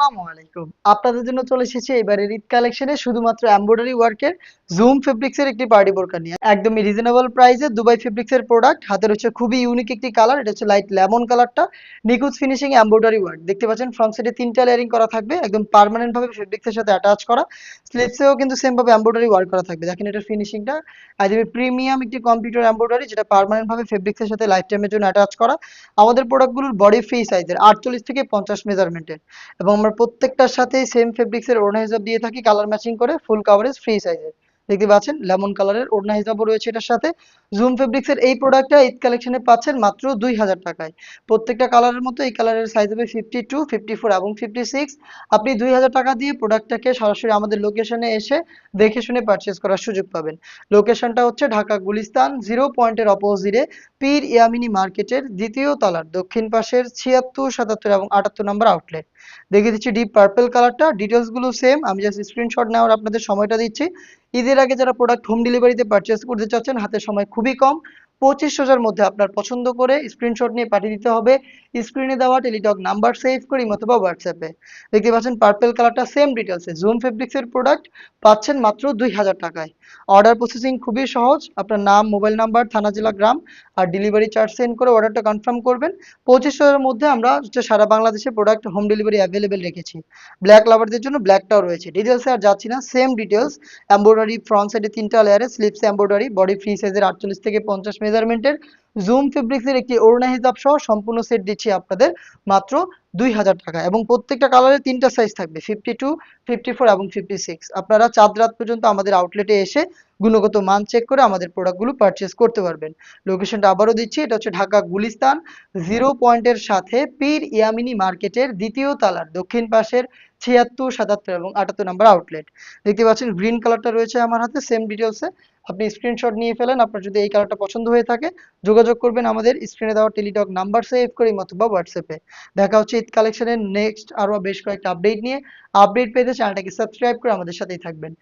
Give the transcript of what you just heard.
আসসালামু আলাইকুম। আপনাদের জন্য চলে এসেছি এবারের ঈদ কালেকশনে শুধুমাত্র এমব্রয়ডারি ওয়ার্কের জুম ফেব্রিক্সের একটি পার্টি বোরকা নিয়ে। একদমই রিজনেবল প্রাইসে দুবাই ফেব্রিক্সের প্রোডাক্ট হচ্ছে খুবই ইউনিক একটি কালার এটা হচ্ছে লাইট লেমন কালারটা নিখুঁত ফিনিশিং এমব্রয়ডারি ওয়ার্ক দেখতে পাচ্ছেন ফ্রন্ট সাইডে তিনটা লেয়ারিং করা থাকবে, একদম পার্মানেন্ট ভাবে ফেব্রিক্সের সাথে অ্যাটাচ করা। স্লিপসেও কিন্তু সেম ভাবে এমব্রয়ডারি ওয়ার্ক করা থাকবে। দেখেন এটার ফিনিশিংটা একদমই প্রিমিয়াম একটি কম্পিউটার এমব্রয়ডারি যেটা পার্মানেন্ট ভাবে ফেব্রিক্সের সাথে লাইফ টাইমের জন্য অ্যাটাচ করা। আমাদের প্রোডাক্টগুলোর বডি ফ্রি সাইজের আটচল্লিশ থেকে পঞ্চাশ মেজারমেন্টের এবং প্রত্যেকটার সাথেই সেম ফেব্রিক্সের ওড়না হিসাব দিয়ে থাকি কালার ম্যাচিং করে ফুল কাভারেজ ফ্রি সাইজের দেখতে পাচ্ছেন, লেমন কালারের ওড়না হিসাবও রয়েছে এটার সাথে। জুম ফেব্রিক্সের এই প্রোডাক্টটা ঈদ কালেকশনে পাচ্ছেন মাত্র দুই হাজার টাকায়। প্রত্যেকটা কালারের মতো এই কালারের সাইজ হবে ফিফটি টু ফিফটি ফোর এবং ফিফটি সিক্স আপনি দুই হাজার টাকা দিয়ে প্রোডাক্টটাকে সরাসরি আমাদের লোকেশনে এসে দেখে শুনে পারচেস করার সুযোগ পাবেন। লোকেশনটা হচ্ছে ঢাকা গুলিস্তান জিরো পয়েন্টের অপোজিটে পীর ইয়ামিনী মার্কেটের দ্বিতীয় তলার, দক্ষিণ পাশের ছিয়াত্তর, সাতাত্তর এবং আটাত্তর নম্বর আউটলেট দেখিয়ে দিচ্ছি ডিপ পার্পল কালারটা ডিটেলসগুলো সেম আমি জাস্ট স্ক্রিনশট নেওয়ার আপনাদের সময়টা দিচ্ছি। ঈদের আগে যারা প্রোডাক্ট হোম ডেলিভারিতে পারচেস করতে চাচ্ছেন হাতে সময় খুবই কম। পঁচিশ হাজার মধ্যে আপনার পছন্দ করে স্ক্রিনশট নিয়ে পাঠিয়ে দিতে হবে। স্ক্রিনে দেওয়া টেলিটক নাম্বার সেভ করি অথবা হোয়াটসঅ্যাপে দেখতে পাচ্ছেন পার্পল কালারটা সেম ডিটেলসে জুম ফেব্রিক্সের প্রোডাক্ট পাচ্ছেন মাত্র দুই হাজার টাকায়। অর্ডার প্রসেসিং খুবই সহজ। আপনার নাম মোবাইল নাম্বার থানা, জেলা, গ্রাম আর ডেলিভারি চার্জ সেন্ড করে অর্ডারটা কনফার্ম করবেন। পঁচিশ হাজারের মধ্যে আমরা হচ্ছে সারা বাংলাদেশে প্রোডাক্ট হোম ডেলিভারি অ্যাভেলেবেল রেখেছি। ব্ল্যাক লাভারদের জন্য ব্ল্যাকটাও রয়েছে। ডিটেলসে আর যাচ্ছি না। সেম ডিটেলস এম্ব্রয়ডারি ফ্রন্ট সাইডে তিনটা লেয়ারে স্লিপস এম্ব্রয়ডারি বডি ফ্রি সাইজের আটচল্লিশ থেকে পঞ্চাশ মেজারমেন্টের জুম ফেব্রিক্সের একটি ওড়না হিসাব সহ সম্পূর্ণ সেট দিচ্ছি আপনাদের মাত্র দুই হাজার টাকা এবং প্রত্যেকটা কালারের তিনটা সাইজ থাকবে ফিফটি টু ফিফটি ফোর এবং ফিফটি সিক্স আপনারা চাঁদ রাত পর্যন্ত আমাদের আউটলেটে এসে গুণগত মান চেক করে আমাদের প্রোডাক্টগুলো পারচেস করতে পারবেন। লোকেশনটা আবারও দিচ্ছি, এটা হচ্ছে ঢাকা গুলিস্তান জিরো পয়েন্টের সাথে পীর ইয়ামিনী মার্কেটের দ্বিতীয় তালার দক্ষিণ পাশের ছিয়াত্তর, সাতাত্তর এবং আটাত্তর নাম্বার আউটলেট দেখতে পাচ্ছেন গ্রিন কালারটা রয়েছে আমার হাতে সেম ডিটেলসে আপনি স্ক্রিনশট নিয়ে ফেলেন, আপনার যদি এই কালারটা পছন্দ হয়ে থাকে, যোগাযোগ করবেন আমাদের স্ক্রিনে দেওয়া টেলিটক নাম্বার সেভ করে অথবা হোয়াটসঅ্যাপে দেখা হচ্ছে ঈদ কালেকশনের নেক্সট আরও বেশ কয়েকটা আপডেট নিয়ে। আপডেট পেতে চ্যানেলটাকে সাবস্ক্রাইব করে আমাদের সাথেই থাকবেন।